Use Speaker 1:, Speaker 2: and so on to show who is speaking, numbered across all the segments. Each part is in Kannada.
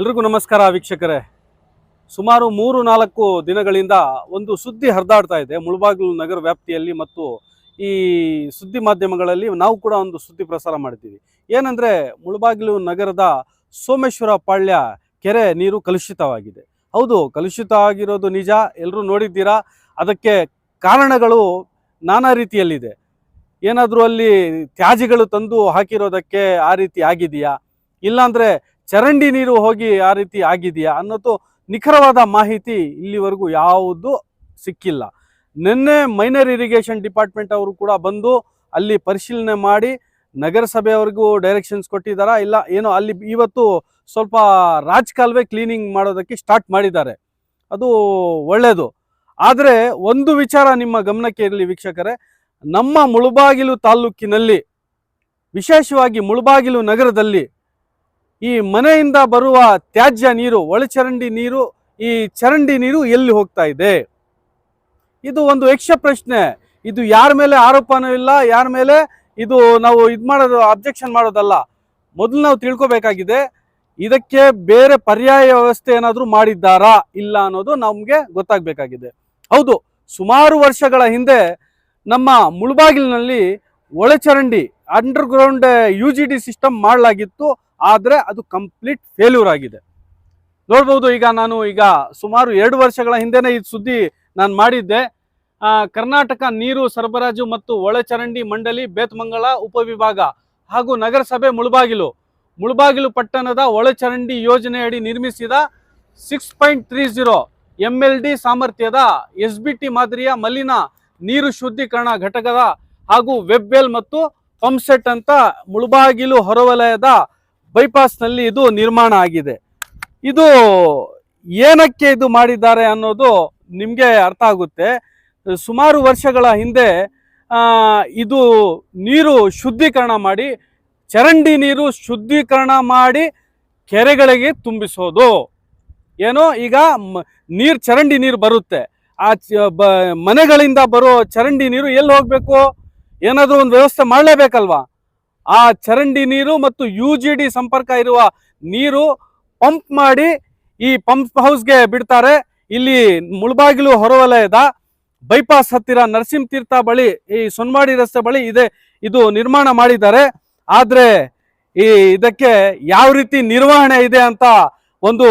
Speaker 1: ಎಲ್ರಿಗೂ ನಮಸ್ಕಾರ ವೀಕ್ಷಕರೇ. ಸುಮಾರು ಮೂರು ನಾಲ್ಕು ದಿನಗಳಿಂದ ಒಂದು ಸುದ್ದಿ ಹರಿದಾಡ್ತಾ ಇದೆ. ಮುಳಬಾಗಿಲು ನಗರ ವ್ಯಾಪ್ತಿಯಲ್ಲಿ ಮತ್ತು ಈ ಸುದ್ದಿ ಮಾಧ್ಯಮಗಳಲ್ಲಿ ನಾವು ಕೂಡ ಒಂದು ಸುದ್ದಿ ಪ್ರಸಾರ ಮಾಡ್ತೀವಿ. ಏನಂದರೆ ಮುಳಬಾಗಿಲು ನಗರದ ಸೋಮೇಶ್ವರ ಪಾಳ್ಯ ಕೆರೆ ನೀರು ಕಲುಷಿತವಾಗಿದೆ. ಹೌದು, ಕಲುಷಿತ ಆಗಿರೋದು ನಿಜ. ಎಲ್ಲರೂ ನೋಡಿದ್ದೀರಾ? ಅದಕ್ಕೆ ಕಾರಣಗಳು ನಾನಾ ರೀತಿಯಲ್ಲಿದೆ. ಏನಾದರೂ ಅಲ್ಲಿ ತ್ಯಾಜ್ಯಗಳು ತಂದು ಹಾಕಿರೋದಕ್ಕೆ ಆ ರೀತಿ ಆಗಿದೆಯಾ? ಇಲ್ಲಾಂದ್ರೆ ಚರಂಡಿ ನೀರು ಹೋಗಿ ಆ ರೀತಿ ಆಗಿದೆಯಾ ಅನ್ನೋದು ನಿಖರವಾದ ಮಾಹಿತಿ ಇಲ್ಲಿವರೆಗೂ ಯಾವುದು ಸಿಕ್ಕಿಲ್ಲ. ನಿನ್ನೆ ಮೈನರ್ ಇರಿಗೇಷನ್ ಡಿಪಾರ್ಟ್ಮೆಂಟ್ ಅವರು ಕೂಡ ಬಂದು ಅಲ್ಲಿ ಪರಿಶೀಲನೆ ಮಾಡಿ ನಗರಸಭೆಯವರೆಗೂ ಡೈರೆಕ್ಷನ್ಸ್ ಕೊಟ್ಟಿದ್ದಾರಾ ಇಲ್ಲ ಏನೋ ಅಲ್ಲಿ ಇವತ್ತು ಸ್ವಲ್ಪ ರಾಜಕಾಲುವೆ ಕ್ಲೀನಿಂಗ್ ಮಾಡೋದಕ್ಕೆ ಸ್ಟಾರ್ಟ್ ಮಾಡಿದ್ದಾರೆ. ಅದು ಒಳ್ಳೆಯದು ಆದರೆ ಒಂದು ವಿಚಾರ ನಿಮ್ಮ ಗಮನಕ್ಕೆ ಇರಲಿ ವೀಕ್ಷಕರೇ, ನಮ್ಮ ಮುಳುಬಾಗಿಲು ತಾಲೂಕಿನಲ್ಲಿ, ವಿಶೇಷವಾಗಿ ಮುಳುಬಾಗಿಲು ನಗರದಲ್ಲಿ ಈ ಮನೆಯಿಂದ ಬರುವ ತ್ಯಾಜ್ಯ ನೀರು, ಒಳಚರಂಡಿ ನೀರು, ಈ ಚರಂಡಿ ನೀರು ಎಲ್ಲಿ ಹೋಗ್ತಾ ಇದೆ? ಇದು ಒಂದು ಯಕ್ಷ ಪ್ರಶ್ನೆ. ಇದು ಯಾರ ಮೇಲೆ ಆರೋಪನೂ ಇಲ್ಲ, ಯಾರ ಮೇಲೆ ಇದು ನಾವು ಇದು ಮಾಡೋದು ಅಬ್ಜೆಕ್ಷನ್ ಮಾಡೋದಲ್ಲ. ಮೊದಲು ನಾವು ತಿಳ್ಕೊಬೇಕಾಗಿದೆ, ಇದಕ್ಕೆ ಬೇರೆ ಪರ್ಯಾಯ ವ್ಯವಸ್ಥೆ ಏನಾದರೂ ಮಾಡಿದ್ದಾರಾ, ಇಲ್ಲ ಅನ್ನೋದು ನಮಗೆ ಗೊತ್ತಾಗಬೇಕಾಗಿದೆ. ಹೌದು, ಸುಮಾರು ವರ್ಷಗಳ ಹಿಂದೆ ನಮ್ಮ ಮುಳುಬಾಗಿಲಿನಲ್ಲಿ ಒಳಚರಂಡಿ underground U G D system ಮಾಡಲಾಗಿತ್ತು. ಆದರೆ ಅದು ಕಂಪ್ಲೀಟ್ ಫೇಲ್ಯೂರ್ ಆಗಿದೆ. ನೋಡ್ಬೋದು ಈಗ ನಾನು ಈಗ ಸುಮಾರು ಎರಡು ವರ್ಷಗಳ ಹಿಂದೆನೇ ಈ ಸುದ್ದಿ ನಾನು ಮಾಡಿದ್ದೆ. ಕರ್ನಾಟಕ ನೀರು ಸರಬರಾಜು ಮತ್ತು ಒಳಚರಂಡಿ ಮಂಡಳಿ, ಬೇತ್ಮಂಗಲ ಉಪವಿಭಾಗ ಹಾಗೂ ನಗರಸಭೆ ಮುಳಬಾಗಿಲು ಮುಳಬಾಗಿಲು ಪಟ್ಟಣದ ಒಳಚರಂಡಿ ಯೋಜನೆಯಡಿ ನಿರ್ಮಿಸಿದ six point three zero M L D ಸಾಮರ್ಥ್ಯದ ಎಸ್ ಬಿ ಟಿ ಮಾದರಿಯ ಮಲಿನ ನೀರು ಶುದ್ಧೀಕರಣ ಘಟಕದ ಹಾಗೂ ವೆಬ್ವೆಲ್ ಮತ್ತು ಪಂಪ್ಸೆಟ್ ಅಂತ ಮುಳಬಾಗಿಲು ಹೊರವಲಯದ ಬೈಪಾಸ್ನಲ್ಲಿ ಇದು ನಿರ್ಮಾಣ ಆಗಿದೆ. ಇದು ಏನಕ್ಕೆ ಇದು ಮಾಡಿದ್ದಾರೆ ಅನ್ನೋದು ನಿಮಗೆ ಅರ್ಥ ಆಗುತ್ತೆ. ಸುಮಾರು ವರ್ಷಗಳ ಹಿಂದೆ ಇದು ನೀರು ಶುದ್ಧೀಕರಣ ಮಾಡಿ, ಚರಂಡಿ ನೀರು ಶುದ್ಧೀಕರಣ ಮಾಡಿ ಕೆರೆಗಳಿಗೆ ತುಂಬಿಸೋದು. ಏನೋ ಈಗ ನೀರು, ಚರಂಡಿ ನೀರು ಬರುತ್ತೆ. ಆ ಮನೆಗಳಿಂದ ಬರೋ ಚರಂಡಿ ನೀರು ಎಲ್ಲಿ ಹೋಗಬೇಕು? ಏನಾದರೂ ಒಂದು ವ್ಯವಸ್ಥೆ ಮಾಡಲೇಬೇಕಲ್ವಾ? ಆ ಚರಂಡಿ ನೀರು ಮತ್ತು ಯು ಸಂಪರ್ಕ ಇರುವ ನೀರು ಪಂಪ್ ಮಾಡಿ ಈ ಪಂಪ್ ಹೌಸ್ಗೆ ಬಿಡ್ತಾರೆ. ಇಲ್ಲಿ ಮುಳಬಾಗಿಲು ಹೊರವಲಯದ ಬೈಪಾಸ್ ಹತ್ತಿರ ನರಸಿಂಹ ತೀರ್ಥ ಬಳಿ, ಈ ಸೊನ್ಮಾಡಿ ರಸ್ತೆ ಬಳಿ ಇದೆ, ಇದು ನಿರ್ಮಾಣ ಮಾಡಿದ್ದಾರೆ. ಆದರೆ ಈ ಇದಕ್ಕೆ ಯಾವ ರೀತಿ ನಿರ್ವಹಣೆ ಇದೆ ಅಂತ ಒಂದು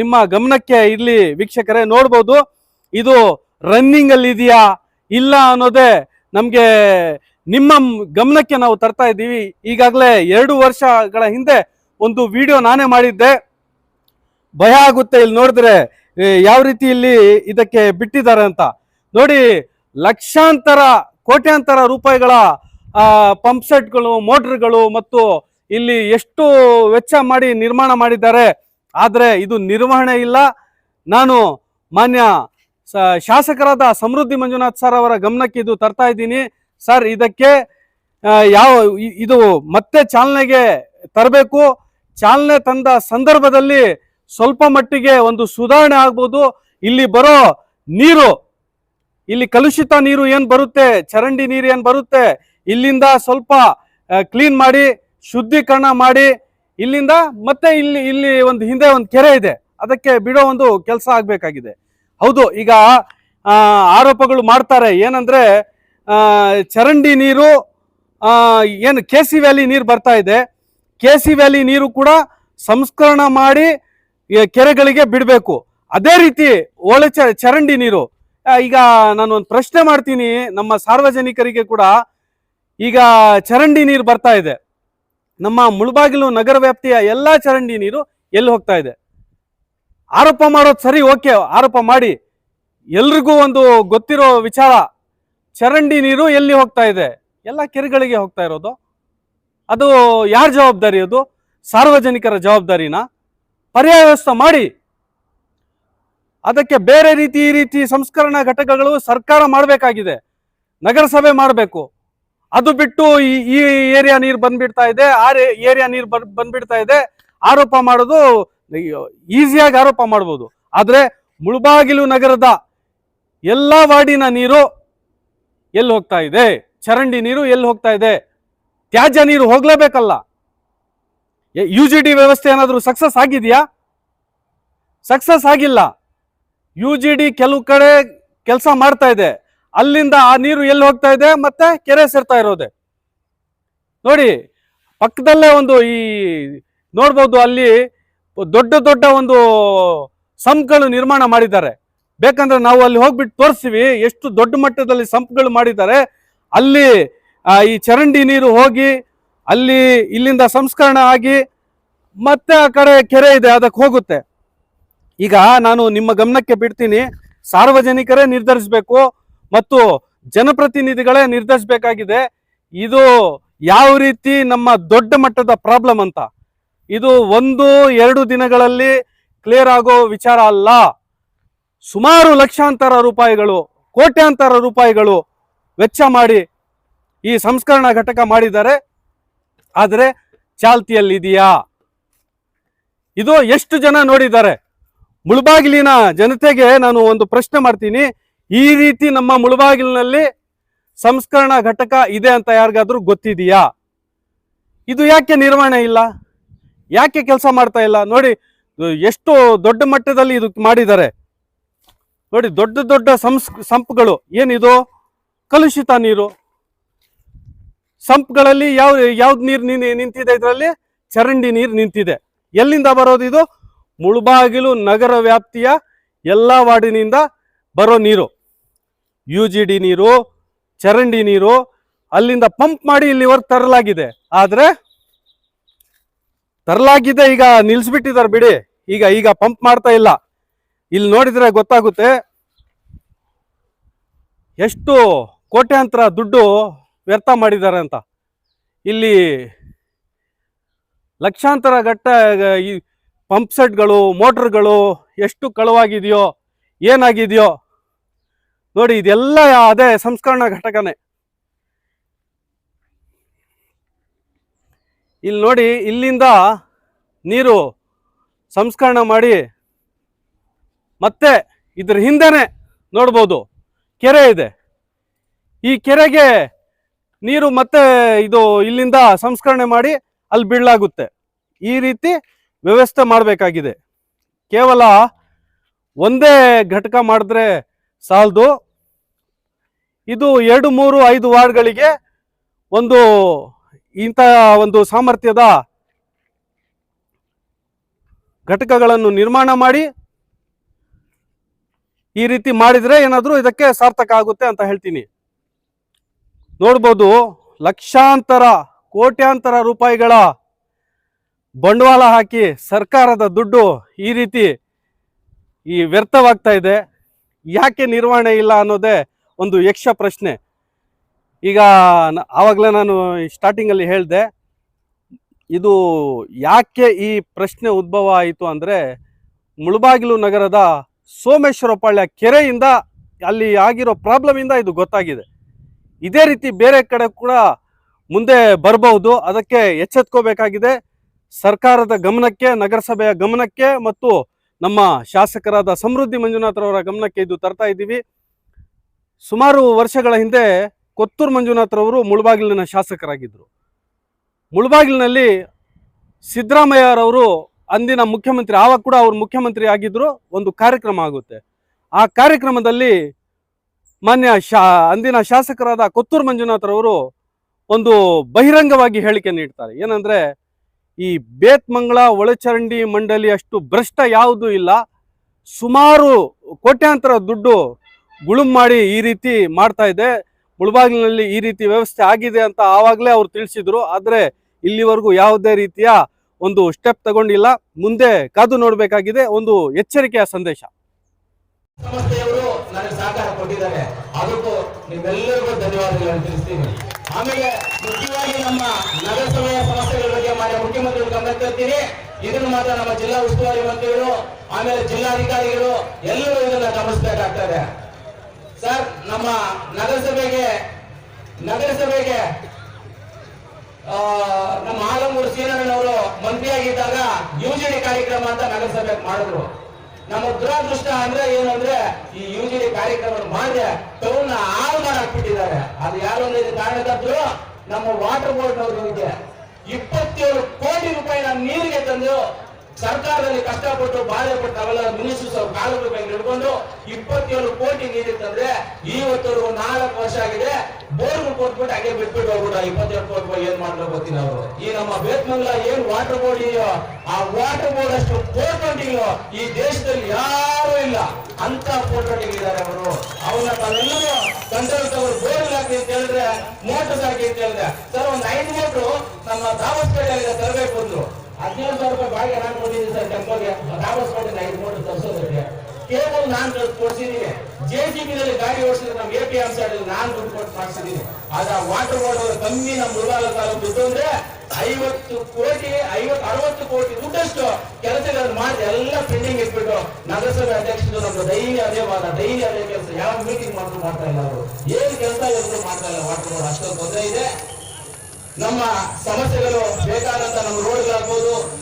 Speaker 1: ನಿಮ್ಮ ಗಮನಕ್ಕೆ ಇಲ್ಲಿ ವೀಕ್ಷಕರೇ, ನೋಡ್ಬೋದು. ಇದು ರನ್ನಿಂಗ್ ಅಲ್ಲಿ ಇದೆಯಾ? ಇಲ್ಲ ಅನ್ನೋದೇ ನಮ್ಗೆ ನಿಮ್ಮ ಗಮನಕ್ಕೆ ನಾವು ತರ್ತಾ ಇದ್ದೀವಿ. ಈಗಾಗಲೇ ಎರಡು ವರ್ಷಗಳ ಹಿಂದೆ ಒಂದು ವಿಡಿಯೋ ನಾನೇ ಮಾಡಿದ್ದೆ. ಭಯ ಆಗುತ್ತೆ ಇಲ್ಲಿ ನೋಡಿದ್ರೆ ಯಾವ ರೀತಿ ಇಲ್ಲಿ ಇದಕ್ಕೆ ಬಿಟ್ಟಿದ್ದಾರೆ ಅಂತ. ನೋಡಿ, ಲಕ್ಷಾಂತರ, ಕೋಟ್ಯಾಂತರ ರೂಪಾಯಿಗಳ ಪಂಪ್ ಸೆಟ್ಗಳು, ಮೋಟ್ರ್ಗಳು ಮತ್ತು ಇಲ್ಲಿ ಎಷ್ಟು ವೆಚ್ಚ ಮಾಡಿ ನಿರ್ಮಾಣ ಮಾಡಿದ್ದಾರೆ. ಆದರೆ ಇದು ನಿರ್ವಹಣೆ ಇಲ್ಲ. ನಾನು ಮಾನ್ಯ ಶಾಸಕರಾದ ಸಮೃದ್ಧಿ ಮಂಜುನಾಥ್ ಸರ್ ಅವರ ಗಮನಕ್ಕೆ ಇದು ತರ್ತಾ ಇದ್ದೀನಿ. ಸರ್, ಇದಕ್ಕೆ ಯಾವ ಇದು ಮತ್ತೆ ಚಾಲನೆಗೆ ತರಬೇಕು. ಚಾಲನೆ ತಂದ ಸಂದರ್ಭದಲ್ಲಿ ಸ್ವಲ್ಪ ಮಟ್ಟಿಗೆ ಒಂದು ಸುಧಾರಣೆ ಆಗ್ಬೋದು. ಇಲ್ಲಿ ಬರೋ ನೀರು, ಇಲ್ಲಿ ಕಲುಷಿತ ನೀರು ಏನು ಬರುತ್ತೆ? ಚರಂಡಿ ನೀರು ಏನು ಬರುತ್ತೆ? ಇಲ್ಲಿಂದ ಸ್ವಲ್ಪ ಕ್ಲೀನ್ ಮಾಡಿ, ಶುದ್ಧೀಕರಣ ಮಾಡಿ, ಇಲ್ಲಿಂದ ಮತ್ತೆ ಇಲ್ಲಿ ಇಲ್ಲಿ ಒಂದು ಹಿಂದೆ ಒಂದು ಕೆರೆ ಇದೆ. ಅದಕ್ಕೆ ಬಿಡೋ ಒಂದು ಕೆಲಸ ಆಗಬೇಕಾಗಿದೆ. ಹೌದು, ಈಗ ಆರೋಪಗಳು ಮಾಡ್ತಾರೆ. ಏನಂದ್ರೆ ಚರಂಡಿ ನೀರು ಏನು ಕೆ ಸಿ ವ್ಯಾಲಿ ನೀರು ಬರ್ತಾ ಇದೆ. ಕೆ ಸಿ ವ್ಯಾಲಿ ನೀರು ಕೂಡ ಸಂಸ್ಕರಣ ಮಾಡಿ ಕೆರೆಗಳಿಗೆ ಬಿಡಬೇಕು. ಅದೇ ರೀತಿ ಒಳ ಚರಂಡಿ ನೀರು. ಈಗ ನಾನು ಒಂದು ಪ್ರಶ್ನೆ ಮಾಡ್ತೀನಿ ನಮ್ಮ ಸಾರ್ವಜನಿಕರಿಗೆ ಕೂಡ. ಈಗ ಚರಂಡಿ ನೀರು ಬರ್ತಾ ಇದೆ. ನಮ್ಮ ಮುಳಬಾಗಿಲು ನಗರ ವ್ಯಾಪ್ತಿಯ ಎಲ್ಲ ಚರಂಡಿ ನೀರು ಎಲ್ಲಿ ಹೋಗ್ತಾ ಇದೆ? ಆರೋಪ ಮಾಡೋದು ಸರಿ, ಓಕೆ, ಆರೋಪ ಮಾಡಿ. ಎಲ್ರಿಗೂ ಒಂದು ಗೊತ್ತಿರೋ ವಿಚಾರ. ಚರಂಡಿ ನೀರು ಎಲ್ಲಿ ಹೋಗ್ತಾ ಇದೆ? ಎಲ್ಲ ಕೆರೆಗಳಿಗೆ ಹೋಗ್ತಾ ಇರೋದು. ಅದು ಯಾರ ಜವಾಬ್ದಾರಿ ಅದು? ಸಾರ್ವಜನಿಕರ ಜವಾಬ್ದಾರಿನ? ಪರ್ಯಾಯ ವ್ಯವಸ್ಥೆ ಮಾಡಿ. ಅದಕ್ಕೆ ಬೇರೆ ರೀತಿ ಈ ರೀತಿ ಸಂಸ್ಕರಣಾ ಘಟಕಗಳು ಸರ್ಕಾರ ಮಾಡಬೇಕಾಗಿದೆ. ನಗರಸಭೆ ಮಾಡಬೇಕು. ಅದು ಬಿಟ್ಟು ಈ ಏರಿಯಾ ನೀರು ಬಂದ್ಬಿಡ್ತಾ ಇದೆ. ಆ ಏರಿಯಾ ನೀರು ಬಂದ್ಬಿಡ್ತಾ ಇದೆ. ಆರೋಪ ಮಾಡೋದು ಈಸಿಯಾಗಿ ಆರೋಪ ಮಾಡ್ಬೋದು. ಆದರೆ ಮುಳುಬಾಗಿಲು ನಗರದ ಎಲ್ಲ ವಾರ್ಡಿನ ನೀರು ಎಲ್ಲಿ ಹೋಗ್ತಾ ಇದೆ? ಚರಂಡಿ ನೀರು ಎಲ್ಲಿ ಹೋಗ್ತಾ ಇದೆ? ತ್ಯಾಜ್ಯ ನೀರು ಹೋಗ್ಲೇಬೇಕಲ್ಲ. ಯು ಜಿ ಡಿ ವ್ಯವಸ್ಥೆ ಏನಾದರೂ ಸಕ್ಸಸ್ ಆಗಿದೆಯಾ? ಸಕ್ಸಸ್ ಆಗಿಲ್ಲ. ಯು ಜಿ ಡಿ ಕೆಲವು ಕಡೆ ಕೆಲಸ ಮಾಡ್ತಾ ಇದೆ. ಅಲ್ಲಿಂದ ಆ ನೀರು ಎಲ್ಲಿ ಹೋಗ್ತಾ ಇದೆ? ಮತ್ತೆ ಕೆರೆ ಸೇರ್ತಾ ಇರೋದೆ. ನೋಡಿ, ಪಕ್ಕದಲ್ಲೇ ಒಂದು ಈ ನೋಡ್ಬೋದು ಅಲ್ಲಿ ದೊಡ್ಡ ದೊಡ್ಡ ಒಂದು ಸಂಪ್ಗಳು ನಿರ್ಮಾಣ ಮಾಡಿದ್ದಾರೆ. ಬೇಕಂದ್ರೆ ನಾವು ಅಲ್ಲಿ ಹೋಗ್ಬಿಟ್ಟು ತೋರಿಸ್ತೀವಿ. ಎಷ್ಟು ದೊಡ್ಡ ಮಟ್ಟದಲ್ಲಿ ಸಂಪ್ಗಳು ಮಾಡಿದ್ದಾರೆ. ಅಲ್ಲಿ ಈ ಚರಂಡಿ ನೀರು ಹೋಗಿ, ಅಲ್ಲಿ ಇಲ್ಲಿಂದ ಸಂಸ್ಕರಣೆ ಆಗಿ ಮತ್ತೆ ಆ ಕಡೆ ಕೆರೆ ಇದೆ, ಅದಕ್ಕೆ ಹೋಗುತ್ತೆ. ಈಗ ನಾನು ನಿಮ್ಮ ಗಮನಕ್ಕೆ ಬಿಡ್ತೀನಿ. ಸಾರ್ವಜನಿಕರೇ ನಿರ್ಧರಿಸಬೇಕು ಮತ್ತು ಜನಪ್ರತಿನಿಧಿಗಳೇ ನಿರ್ಧರಿಸಬೇಕಾಗಿದೆ. ಇದು ಯಾವ ರೀತಿ ನಮ್ಮ ದೊಡ್ಡ ಮಟ್ಟದ ಪ್ರಾಬ್ಲಮ್ ಅಂತ. ಇದು ಒಂದು, ಎರಡು ದಿನಗಳಲ್ಲಿ ಕ್ಲಿಯರ್ ಆಗೋ ವಿಚಾರ ಅಲ್ಲ. ಸುಮಾರು ಲಕ್ಷಾಂತರ ರೂಪಾಯಿಗಳು, ಕೋಟ್ಯಾಂತರ ರೂಪಾಯಿಗಳು ವೆಚ್ಚ ಮಾಡಿ ಈ ಸಂಸ್ಕರಣಾ ಘಟಕ ಮಾಡಿದ್ದಾರೆ. ಆದರೆ ಚಾಲ್ತಿಯಲ್ಲಿದೆಯಾ? ಇದು ಎಷ್ಟು ಜನ ನೋಡಿದ್ದಾರೆ? ಮುಳಬಾಗಿಲಿನ ಜನತೆಗೆ ನಾನು ಒಂದು ಪ್ರಶ್ನೆ ಮಾಡ್ತೀನಿ. ಈ ರೀತಿ ನಮ್ಮ ಮುಳಬಾಗಿಲಿನಲ್ಲಿ ಸಂಸ್ಕರಣಾ ಘಟಕ ಇದೆ ಅಂತ ಯಾರಿಗಾದ್ರೂ ಗೊತ್ತಿದೆಯಾ? ಇದು ಯಾಕೆ ನಿರ್ವಹಣೆ ಇಲ್ಲ? ಯಾಕೆ ಕೆಲಸ ಮಾಡ್ತಾ ಇಲ್ಲ? ನೋಡಿ, ಎಷ್ಟು ದೊಡ್ಡ ಮಟ್ಟದಲ್ಲಿ ಇದು ಮಾಡಿದ್ದಾರೆ. ನೋಡಿ ದೊಡ್ಡ ದೊಡ್ಡ ಸಂಸ್ ಸಂಪ್ಗಳು ಏನಿದು? ಕಲುಷಿತ ನೀರು. ಸಂಪ್ಗಳಲ್ಲಿ ಯಾವ, ಯಾವ್ದು ನೀರು ನಿಂತಿದೆ ಇದರಲ್ಲಿ? ಚರಂಡಿ ನೀರು ನಿಂತಿದೆ. ಎಲ್ಲಿಂದ ಬರೋದು ಇದು? ಮುಳುಬಾಗಿಲು ನಗರ ವ್ಯಾಪ್ತಿಯ ಎಲ್ಲ ವಾರ್ಡಿನಿಂದ ಬರೋ ನೀರು. ಯು ನೀರು, ಚರಂಡಿ ನೀರು ಅಲ್ಲಿಂದ ಪಂಪ್ ಮಾಡಿ ಇಲ್ಲಿವರೆಗೆ ತರಲಾಗಿದೆ. ಆದರೆ ತರಲಾಗಿದೆ ಈಗ ನಿಲ್ಲಿಸ್ಬಿಟ್ಟಿದ್ದಾರೆ ಬಿಡಿ. ಈಗ ಈಗ ಪಂಪ್ ಮಾಡ್ತಾ ಇಲ್ಲ. ಇಲ್ಲಿ ನೋಡಿದ್ರೆ ಗೊತ್ತಾಗುತ್ತೆ ಎಷ್ಟು ಕೋಟ್ಯಾಂತರ ದುಡ್ಡು ವ್ಯರ್ಥ ಮಾಡಿದ್ದಾರೆ ಅಂತ. ಇಲ್ಲಿ ಲಕ್ಷಾಂತರ ಘಟ್ಟ ಈ ಪಂಪ್ ಸೆಟ್ಗಳು, ಮೋಟ್ರ್ಗಳು ಎಷ್ಟು ಕಳವಾಗಿದೆಯೋ, ಏನಾಗಿದೆಯೋ, ನೋಡಿ ಇದೆಲ್ಲ ಅದೇ ಸಂಸ್ಕರಣಾ ಘಟಕನೇ. ಇಲ್ಲಿ ನೋಡಿ ಇಲ್ಲಿಂದ ನೀರು ಸಂಸ್ಕರಣ ಮಾಡಿ ಮತ್ತೆ ಇದ್ರ ಹಿಂದೆನೆ ನೋಡ್ಬೋದು. ಕೆರೆ ಇದೆ. ಈ ಕೆರೆಗೆ ನೀರು ಮತ್ತೆ ಇದು ಇಲ್ಲಿಂದ ಸಂಸ್ಕರಣೆ ಮಾಡಿ ಅಲ್ಲಿ ಬೀಳಲಾಗುತ್ತೆ. ಈ ರೀತಿ ವ್ಯವಸ್ಥೆ ಮಾಡಬೇಕಾಗಿದೆ. ಕೇವಲ ಒಂದೇ ಘಟಕ ಮಾಡಿದ್ರೆ ಸಾಲದು. ಇದು ಎರಡು, ಮೂರು, ಐದು ವಾರ್ಡ್ಗಳಿಗೆ ಒಂದು ಇಂಥ ಒಂದು ಸಾಮರ್ಥ್ಯದ ಘಟಕಗಳನ್ನು ನಿರ್ಮಾಣ ಮಾಡಿ ಈ ರೀತಿ ಮಾಡಿದ್ರೆ ಏನಾದರೂ ಇದಕ್ಕೆ ಸಾರ್ಥಕ ಆಗುತ್ತೆ ಅಂತ ಹೇಳ್ತೀನಿ. ನೋಡ್ಬೋದು ಲಕ್ಷಾಂತರ, ಕೋಟ್ಯಾಂತರ ರೂಪಾಯಿಗಳ ಬಂಡವಾಳ ಹಾಕಿ ಸರ್ಕಾರದ ದುಡ್ಡು ಈ ರೀತಿ ಈ ವ್ಯರ್ಥವಾಗ್ತಾ ಇದೆ. ಯಾಕೆ ನಿರ್ವಹಣೆ ಇಲ್ಲ ಅನ್ನೋದೇ ಒಂದು ಯಕ್ಷ ಪ್ರಶ್ನೆ. ಈಗ ಆವಾಗಲೇ ನಾನು ಸ್ಟಾರ್ಟಿಂಗಲ್ಲಿ ಹೇಳಿದೆ, ಇದು ಯಾಕೆ ಈ ಪ್ರಶ್ನೆ ಉದ್ಭವ ಆಯಿತು ಅಂದರೆ ಮುಳುಬಾಗಿಲು ನಗರದ ಸೋಮೇಶ್ವರಪಾಳ್ಯ ಕೆರೆಯಿಂದ ಅಲ್ಲಿ ಆಗಿರೋ ಪ್ರಾಬ್ಲಮಿಂದ ಇದು ಗೊತ್ತಾಗಿದೆ. ಇದೇ ರೀತಿ ಬೇರೆ ಕಡೆ ಕೂಡ ಮುಂದೆ ಬರಬಹುದು. ಅದಕ್ಕೆ ಎಚ್ಚೆತ್ಕೋಬೇಕಾಗಿದೆ. ಸರ್ಕಾರದ ಗಮನಕ್ಕೆ, ನಗರಸಭೆಯ ಗಮನಕ್ಕೆ ಮತ್ತು ನಮ್ಮ ಶಾಸಕರಾದ ಸಮೃದ್ಧಿ ಮಂಜುನಾಥರವರ ಗಮನಕ್ಕೆ ಇದು ತರ್ತಾ ಇದ್ದೀವಿ. ಸುಮಾರು ವರ್ಷಗಳ ಹಿಂದೆ ಕೊತ್ತೂರು ಮಂಜುನಾಥರವರು ಮುಳಬಾಗಿಲಿನ ಶಾಸಕರಾಗಿದ್ದರು. ಮುಳಬಾಗಿಲಿನಲ್ಲಿ ಸಿದ್ದರಾಮಯ್ಯರವರು ಅಂದಿನ ಮುಖ್ಯಮಂತ್ರಿ, ಆವಾಗ ಕೂಡ ಅವರು ಮುಖ್ಯಮಂತ್ರಿ ಆಗಿದ್ರು ಒಂದು ಕಾರ್ಯಕ್ರಮ ಆಗುತ್ತೆ. ಆ ಕಾರ್ಯಕ್ರಮದಲ್ಲಿ ಮಾನ್ಯ ಶಾ, ಅಂದಿನ ಶಾಸಕರಾದ ಕೊತ್ತೂರು ಮಂಜುನಾಥರವರು ಒಂದು ಬಹಿರಂಗವಾಗಿ ಹೇಳಿಕೆ ನೀಡ್ತಾರೆ. ಏನಂದ್ರೆ, ಈ ಬೇತ್ಮಂಗಳ ಒಳಚರಂಡಿ ಮಂಡಳಿ ಅಷ್ಟು ಭ್ರಷ್ಟ ಯಾವುದೂ ಇಲ್ಲ. ಸುಮಾರು ಕೋಟ್ಯಾಂತರ ದುಡ್ಡು ಗುಳುಂ ಮಾಡಿ ಈ ರೀತಿ ಮಾಡ್ತಾ ಇದೆ. ಮುಳಬಾಗಿಲಿನಲ್ಲಿ ಈ ರೀತಿ ವ್ಯವಸ್ಥೆ ಆಗಿದೆ ಅಂತ ಆವಾಗಲೇ ಅವ್ರು ತಿಳಿಸಿದ್ರು. ಆದರೆ ಇಲ್ಲಿವರೆಗೂ ಯಾವುದೇ ರೀತಿಯ ಒಂದು ಸ್ಟೆಪ್ ತಗೊಂಡಿಲ್ಲ, ಮುಂದೆ ಕಾದು ನೋಡಬೇಕಾಗಿದೆ ಒಂದು ಎಚ್ಚರಿಕೆಯ ಸಂದೇಶ.
Speaker 2: ಸಂಸ್ಥೆಯವರು ನನಗೆ ಸಹಕಾರ ಕೊಟ್ಟಿದ್ದಾರೆ. ಅದಕ್ಕೂ ನಿಮ್ಮೆಲ್ಲರಿಗೂ ಧನ್ಯವಾದಗಳನ್ನು ತಿಳಿಸ್ತೀನಿ. ಆಮೇಲೆ ಮುಖ್ಯವಾಗಿ ನಮ್ಮ ನಗರಸಭೆಯ ಸಮಸ್ಯೆಗಳ ಬಗ್ಗೆ ಮಾನ್ಯ ಮುಖ್ಯಮಂತ್ರಿಗಳು ತರ್ತೀನಿ ಇದನ್ನು ಮಾತ್ರ ನಮ್ಮ ಜಿಲ್ಲಾ ಉಸ್ತುವಾರಿ ಮಂತ್ರಿಗಳು, ಆಮೇಲೆ ಜಿಲ್ಲಾಧಿಕಾರಿಗಳು ಎಲ್ಲರೂ ಇದನ್ನ ಗಮನಿಸಬೇಕಾಗ್ತದೆ. ಸರ್, ನಮ್ಮ ನಗರಸಭೆಗೆ ನಗರಸಭೆಗೆ ನಮ್ಮ ಆಲಂಗೂರು ಸೀನಣ್ಣನವರು ಮಂತ್ರಿಯಾಗಿದ್ದಾಗ ಯುಜಿಡಿ ಕಾರ್ಯಕ್ರಮ ಅಂತ ನಗರಸಭೆ ಮಾಡಿದ್ರು. ನಮ್ಮ ದುರಾದೃಷ್ಟ ಅಂದ್ರೆ ಏನು ಅಂದ್ರೆ ಈ ಯುಜಿಡಿ ಕಾರ್ಯಕ್ರಮ ಮಾಡಿದ್ರೆ ಟೌನ್ ಹಾಳು ಮಾಡಾಕ್ಬಿಟ್ಟಿದ್ದಾರೆ ಅದು ಯಾರು ಅಂದ್ರೆ ಇದು ನಮ್ಮ ವಾಟರ್ ಬೋರ್ಡ್ ನವರಿಗೆ ಇಪ್ಪತ್ತೇಳು ಕೋಟಿ ಸರ್ಕಾರದಲ್ಲಿ ಕಷ್ಟಪಟ್ಟು ಬಾಧೆ ಪಟ್ಟು ಅವೆಲ್ಲ ಮಿನಿಸ್ಟರ್ಸ್ ಮೇಲೆ ಹಿಡ್ಕೊಂಡು ಇಪ್ಪತ್ತೇಳು ಕೋಟಿ ನೀಡಿತ್ತಂದ್ರೆ ಇವತ್ತವರೆಗೂ ನಾಲ್ಕು ವರ್ಷ ಆಗಿದೆ. ಬೋರ್ಡ್ ಕೊಟ್ಬಿಟ್ಟು ಹಾಗೆ ಬಿಟ್ಬಿಟ್ಟು ಹೋಗ್ಬಿಟ್ಟು ಇಪ್ಪತ್ತೇಳು ಕೋಟಿ ರೂಪಾಯಿ ಏನ್ ಮಾಡ್ಲೋ ಗೊತ್ತಿಲ್ಲ ಅವರು. ಈ ನಮ್ಮ ಬೇತ್ಮಂಗ್ಲ ಏನ್ ವಾಟರ್ ಬೋರ್ಡ್ ಇದೆಯೋ, ಆ ವಾಟರ್ ಬೋರ್ಡ್ ಅಷ್ಟು ಈ ದೇಶದಲ್ಲಿ ಯಾರು ಇಲ್ಲ. ಅಂತ ಫೋಟೋಟಿಗಳಿದ್ದಾರೆ ಅವರು. ಅವನ್ನ ತಾವೆಲ್ಲರೂ ಕಂಟ್ರೋಲ್ ತಗೊಂಡು ಬೋರ್ಡ್ ಹಾಕಿ ಅಂತ ಹೇಳಿದ್ರೆ ಮೋಟರ್ಸ್ ಹಾಕಿ ಅಂತ ಹೇಳಿದ್ರೆ. ಸರ್, ಒಂದ್ ಐದು ಮೋಟ್ರು ನಮ್ಮ ದಾವಸ್ ಕಡೆಯಲ್ಲಿ ತರಬೇಕು ಅಂದ್ರು ಹದಿನೇಳು ಸಾವಿರ ರೂಪಾಯಿ ಬಾಯಿ ನಾನು ಕೊಟ್ಟಿದ್ದೀನಿ ಸರ್ ಟೆಂಪೋಗೆ ವಾಪಸ್ ಕೊಟ್ಟಿದ್ದೆ, ಐದು ಮೋಟರ್ ತರಿಸೋದಕ್ಕೆ ಕೇಬಲ್ ನಾನ್ ಕೊಡ್ಸಿದ್ದೀನಿ. ಜೆ ಸಿ ಬಿ ನಲ್ಲಿ ಗಾಡಿ ಓಡಿಸಿದ್ರೆ ನಮ್ಮ ಎ ಪಿ ಎಂ ಸೈಡ್ ನಾನ್ ದುಡ್ಡು ಕೊಟ್ಟು ಮಾಡಿಸಿದ್ದೀನಿ ಆದ್ರೆ ವಾಟರ್ ಬೋರ್ಡ್ ಕಮ್ಮಿ ನಮ್ಮ ಮುಳಬಾಗ ತಾಲೂಕು ದುಡ್ಡು ಅಂದ್ರೆ ಐವತ್ತು ಕೋಟಿ, ಐವತ್ತು, ಅರವತ್ತು ಕೋಟಿ ದುಡ್ಡಷ್ಟು ಕೆಲಸಗಳನ್ನು ಮಾಡಿ ಎಲ್ಲ ಪೆಂಡಿಂಗ್ ಇಟ್ಬಿಟ್ಟು ನಗರಸಭೆ ಅಧ್ಯಕ್ಷರು ನಮ್ಮ ಡೈಲಿ ಅದೇ ವಾದ ಡೈಲಿ ಅದೇ ಕೆಲಸ. ಯಾವ ಮೀಟಿಂಗ್ ಮಾಡ್ಕೊಂಡು ಮಾಡ್ತಾ ಇಲ್ಲ ಅವರು. ಏನ್ ಕೆಲಸ ಇದ್ರು ಮಾಡ್ತಾ ಇಲ್ಲ. ವಾಟರ್ ಬೋರ್ಡ್ ಅಷ್ಟೊಂದು ತೊಂದರೆ ಇದೆ. ನಮ್ಮ ಸಮಸ್ಯೆಗಳು ಬೇಕಾದಂತ ನಮ್ಮ ರೋಡ್ಗಳಾಗ್ಬೋದು.